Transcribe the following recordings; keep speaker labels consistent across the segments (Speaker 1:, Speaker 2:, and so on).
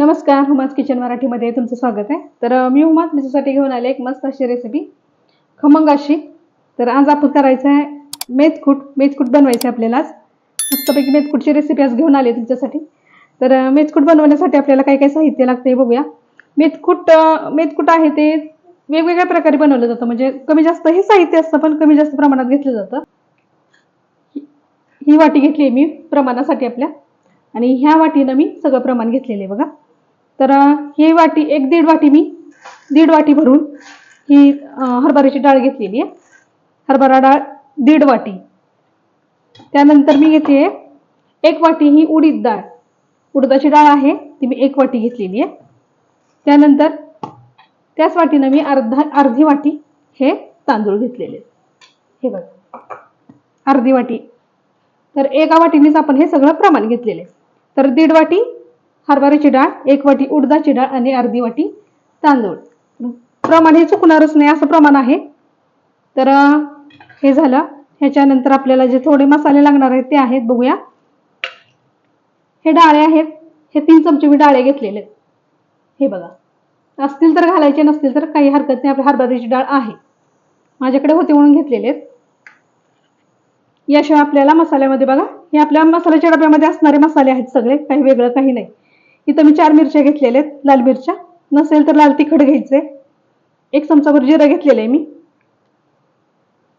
Speaker 1: नमस्कार हुमाज किचन मराठीमध्ये तुमचं स्वागत आहे. तर मी हुमाज तुमच्यासाठी घेऊन आले एक मस्त अशी रेसिपी खमंग अशी. तर आज आपण करायचं आहे मेथकूट. मेथकूट बनवायचं आहे आपल्याला आज. मस्तपैकी मेथकूटची रेसिपी आज घेऊन आली तुमच्यासाठी. तर मेथकूट बनवण्यासाठी आपल्याला काय काय साहित्य लागतं हे बघूया. मेथकूट मेथकूट आहे ते वेगवेगळ्या प्रकारे बनवलं जातं. म्हणजे कमी जास्त हे साहित्य असतं पण कमी जास्त प्रमाणात घेतलं जातं. ही वाटी घेतली आहे मी प्रमाणासाठी आपल्या. आणि ह्या वाटीनं मी सगळं प्रमाण घेतलेलं आहे बघा. तर ही वाटी एक दीड वाटी मी दीड वाटी भरून ही हरभऱ्याची डाळ घेतलेली आहे. हरभरा डाळ दीड वाटी. त्यानंतर मी घेते एक वाटी ही उडीद डाळ. उडदाची डाळ आहे ती मी एक वाटी घेतलेली आहे. त्यानंतर त्याच वाटीनं मी अर्धा अर्धी वाटी हे तांदूळ घेतलेले हे बघा अर्धी वाटी. तर एका वाटीनेच आपण हे सगळं प्रमाण घेतलेले तर दीड वाटी हरभऱ्याची डाळ एक वाटी उडदाची डाळ आणि अर्धी वाटी तांदूळ. प्रमाण हे चुकणारच नाही असं प्रमाण आहे. तर हे झालं. ह्याच्यानंतर आपल्याला जे थोडे मसाले लागणार आहेत ते आहेत बघूया. हे डाळे आहेत. हे तीन चमचे मी डाळे घेतलेले. आहेत. हे बघा. असतील तर घालायचे नसतील तर काही हरकत नाही. आपल्या हरभऱ्याची डाळ आहे. माझ्याकडे होते म्हणून घेतलेले आहेत. याशिवाय आपल्याला मसाल्यामध्ये बघा. हे आपल्या मसाल्याच्या डब्यामध्ये असणारे मसाले आहेत सगळे. काही वेगळं काही नाही. इथं मी चार मिरच्या घेतलेल्या आहेत. लाल मिरच्या. नसेल तर लाल तिखट घ्यायचे. एक चमचाभर जिरं घेतलेलं आहे मी.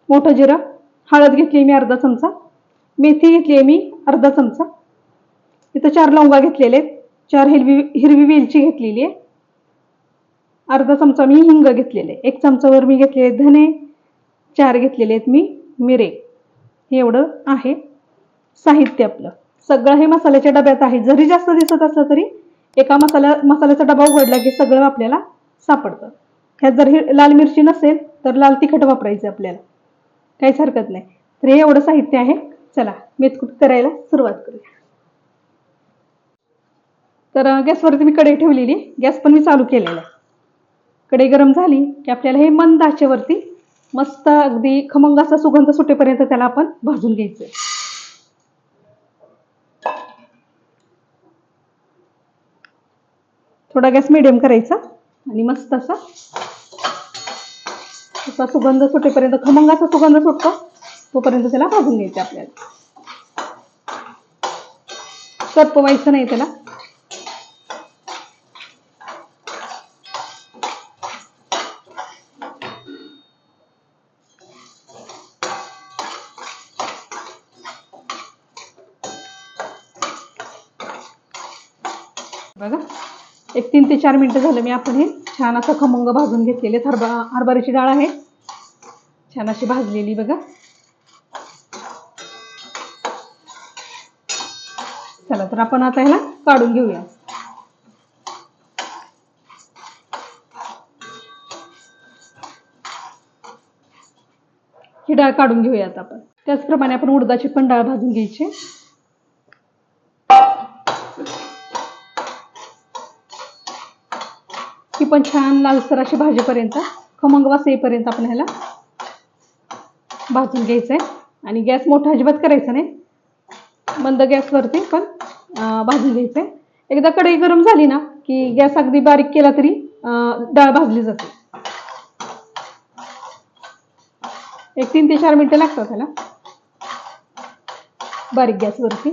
Speaker 1: मोठं जिरं. हळद घेतली आहे मी अर्धा चमचा. मेथी घेतली आहे मी अर्धा चमचा. इथं चार लवंगा घेतलेले आहेत. चार हिरवी हिरवी वेलची घेतलेली आहे. अर्धा चमचा मी हिंग घेतलेले. एक चमचावर मी घेतलेले धने. चार घेतलेले आहेत मी मिरे. हे एवढं आहे साहित्य आपलं. सगळं हे मसाल्याच्या डब्यात आहे. जरी जास्त दिसत असलं तरी एका मसाला मसाल्याचा डबा उघडला की सगळं आपल्याला सापडतं. ह्यात जर हे लाल मिरची नसेल तर लाल तिखट वापरायचं आपल्याला. काहीच हरकत नाही. तर हे एवढं साहित्य आहे. चला मेथकूट करायला सुरुवात करूया. तर गॅसवरती मी कढई ठेवलेली. गॅस पण मी चालू केलेला आहे. कढई गरम झाली की आपल्याला हे मंद आचेवरती मस्त अगदी खमंग असा सुगंध सुटेपर्यंत त्याला आपण भाजून घ्यायचं थोडा गॅस मिडियम करायचा आणि मस्त असा. असा सुगंध सुटेपर्यंत खमंगाचा सुगंध सुटतो तोपर्यंत त्याला भाजून घ्यायचं आपल्याला. करपवायचं नाही त्याला. ते चार मिनटं झालं. मी आपण हे छान असं खमंग भाजून घेतलेले. आहेत. हरभऱ्याची डाळ आहे. छान अशी भाजलेली बघा. चला तर आपण आता ह्याला काढून घेऊया. ही डाळ काढून घेऊया आता आपण. त्याचप्रमाणे आपण उडदाची पण डाळ भाजून घ्यायची. पण छान लालसर अशी भाजीपर्यंत खमंग वास येईपर्यंत आपण ह्याला भाजून घ्यायचं आहे आणि गॅस मोठा अजिबात करायचा नाही. मंद गॅसवरती पण भाजून घ्यायचं आहे एकदा कढई गरम झाली ना की गॅस अगदी बारीक केला तरी डाळ भाजली जाते. एक तीन ते चार मिनिटं लागतात त्याला बारीक गॅसवरती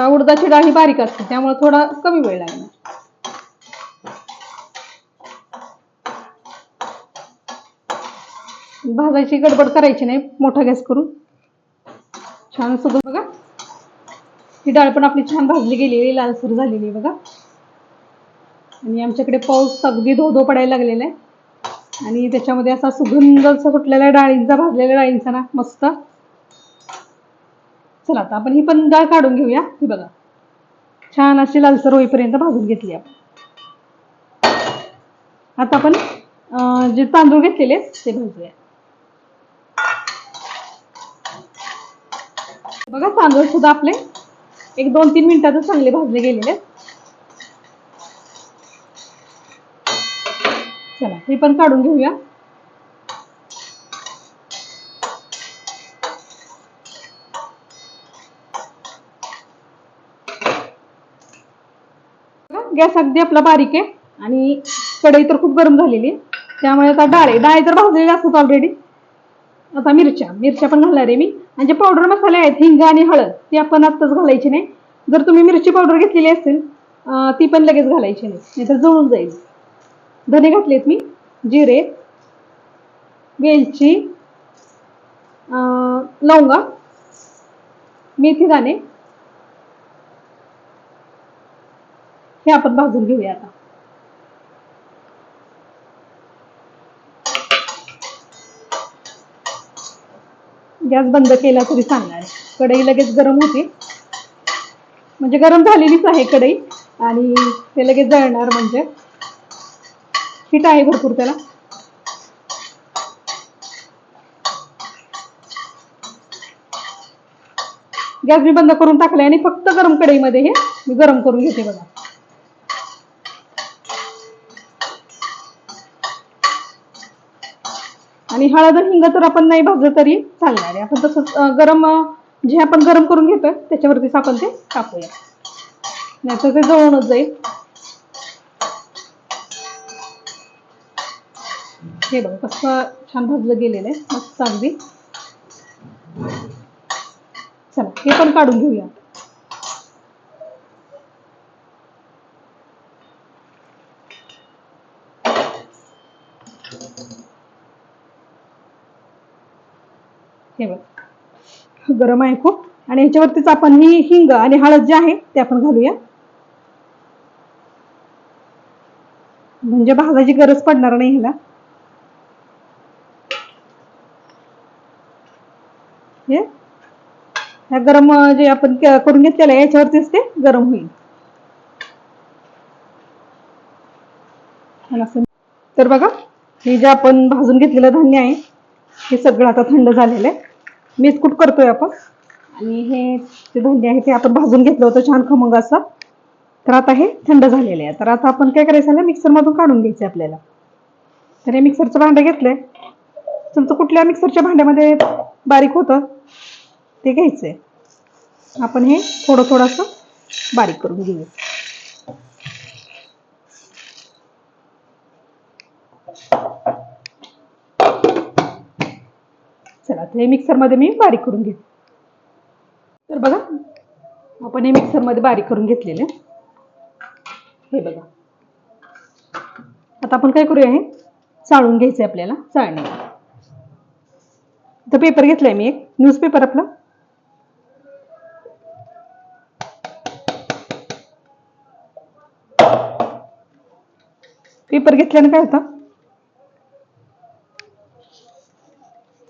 Speaker 1: आता उडदाची डाळ ही बारीक असते त्यामुळे थोडा कमी वेळ लागणार. भाजायची गडबड करायची नाही मोठा गॅस करून. छान सुगंध बघा. ही डाळ पण आपली छान भाजली गेलेली लालसर झालेली आहे बघा. आणि आमच्याकडे पाऊस अगदी धो धो पडायला लागलेला आहे. आणि त्याच्यामध्ये असा सुगंध सुटलेला आहे डाळींचा भाजलेल्या डाळींचा ना मस्त. चला आता आपण ही पण डाळ काढून घेऊया. ही बघा. छान अशी लालसर होईपर्यंत भाजून घेतली आपण. आता आपण जे तांदूळ घेतलेले ते भाजूया. बघा तांदूळ सुद्धा आपले एक दोन तीन मिनिटातच चांगले भाजले गेलेले आहेत. चला हे पण काढून घेऊया. गॅस अगदी आपला बारीक आहे. आणि कढई तर खूप गरम झालेली आहे. त्यामुळे आता डाळ आहे. डाळ तर भाजलेली असतात ऑलरेडी आता मिरच्या. मिरच्या पण घालणार आहे मी. आणि जे पावडर मसाले आहेत. हिंग आणि हळद. ते आपण आत्ताच घालायची नाही. जर तुम्ही मिरची पावडर घेतलेली असेल ती पण लगेच घालायची नाही. नाहीतर जळून जाईल. धने घातलेत मी. जिरे वेलची लवंगा मेथी दाणे हे आपण भाजून घेऊया आता. गॅस बंद केला तरी चालणार. आहे. कढई लगेच गरम होते. म्हणजे गरम झालेलीच आहे कढई आणि ते लगेच जळणार म्हणजे. हिट आहे भरपूर त्याला. गॅस मी बंद करून टाकले आणि फक्त गरम कढईमध्ये हे मी गरम करून घेते बघा. आणि हळद हिंग तर आपण नाही भाजलं तरी चालणार आहे. आपण तसंच गरम जे आपण गरम करून घेतोय त्याच्यावरतीच आपण ते टाकूया नाहीतर ते जळूनच जाईल. हे बघ कसं छान भाजलं गेलेलं आहे. मस्त अगदी. चला हे पण काढून घेऊया. हे बघ. गरम आहे खूप. आणि ह्याच्यावरतीच आपण ही हिंग आणि हळद जे आहे ते आपण घालूया. म्हणजे भाजायची गरज पडणार नाही ह्याला. हे? ह्या गरम जे आपण करून घेतलेलं आहे याच्यावरतीच ते गरम होईल. असं- तर बघा हे जे आपण भाजून घेतलेलं धान्य आहे हे सगळं आता थंड झालेलं आहे. मिसकूट करतोय आपण. आणि हे जे धान्य आहे ते आपण भाजून घेतलं होतं छान खमंग असं. तर आता हे थंड झालेलं आहे. तर आता आपण काय करायचं आहे मिक्सरमधून काढून घ्यायचं आपल्याला. तर हे मिक्सरचं भांडं घेतलंय. तुमचं कुठल्या मिक्सरच्या भांड्यामध्ये बारीक होतं? ते घ्यायचं आहे आपण हे थोडं थोडंसं बारीक करून घेऊया. चला तर हे मिक्सरमध्ये मी बारीक करून घेते. तर बघा आपण हे मिक्सरमध्ये बारीक करून घेतलेले. हे बघा. आता आपण काय करूया हे? चाळून घ्यायचं आहे आपल्याला चाळणी. तर पेपर घेतलाय मी एक. न्यूजपेपर आपला. पेपर घेतल्यानं काय होतं?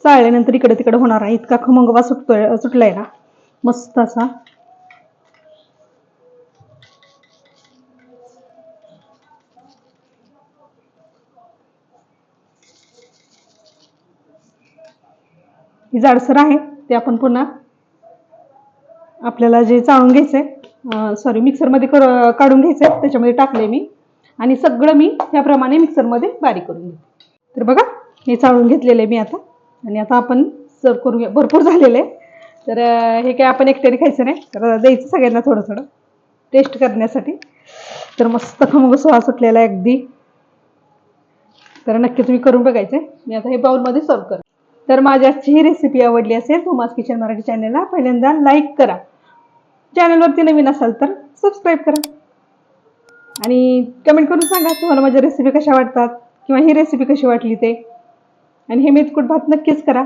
Speaker 1: चाळल्यानंतर इकडे तिकडे होणार आहे. इतका खमंगवा सुटतोय सुटलाय ना. मस्त असा. ही जाडसर आहे ते आपण पुन्हा आपल्याला जे चाळून घ्यायचंय सॉरी मिक्सरमध्ये कर काढून घ्यायचंय त्याच्यामध्ये टाकले मी. आणि सगळं मी त्याप्रमाणे मिक्सरमध्ये बारीक करून घेते. तर बघा हे चाळून घेतलेलं आहे मी आता. आणि आता आपण सर्व करूया. भरपूर झालेले. तर हे काय आपण एकट्याने खायचं नाही. तर द्यायचं सगळ्यांना थोडं थोडं. टेस्ट करण्यासाठी. तर मस्त खमंग सुहा सुटलेला आहे अगदी. तर नक्की तुम्ही करून बघायचं. मी आता हे बाउलमध्ये सर्व कर तर माझी आजची ही रेसिपी आवडली असेल थोमास किचन मराठी चॅनलला पहिल्यांदा लाईक करा. चॅनलवरती नवीन असाल तर सबस्क्राईब करा. आणि कमेंट करून सांगा तुम्हाला माझ्या रेसिपी कशा वाटतात किंवा ही रेसिपी कशी वाटली ते. आणि हे मेथकूट भात नक्कीच करा.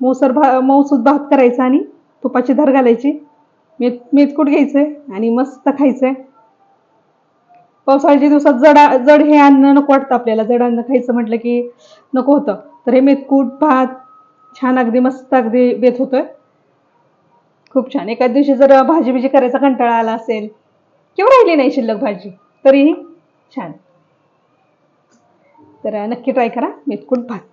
Speaker 1: मऊसर भा मऊसूद भात करायचा आणि तुपाची धार घालायची. मेथ मेथकूट घ्यायचं आणि मस्त खायचं पावसाळ्याच्या दिवसात जड जड हे अन्न नको वाटतं आपल्याला. जड अन्न खायचं म्हटलं की नको होतं. तर हे मेथकूट भात छान अगदी मस्त अगदी बेत होतोय. खूप छान. एका दिवशी जर भाजी बिजी करायचा कंटाळा आला असेल किंवा राहिली नाही शिल्लक भाजी तरीही छान. तर नक्की ट्राय करा. मेथकूट भात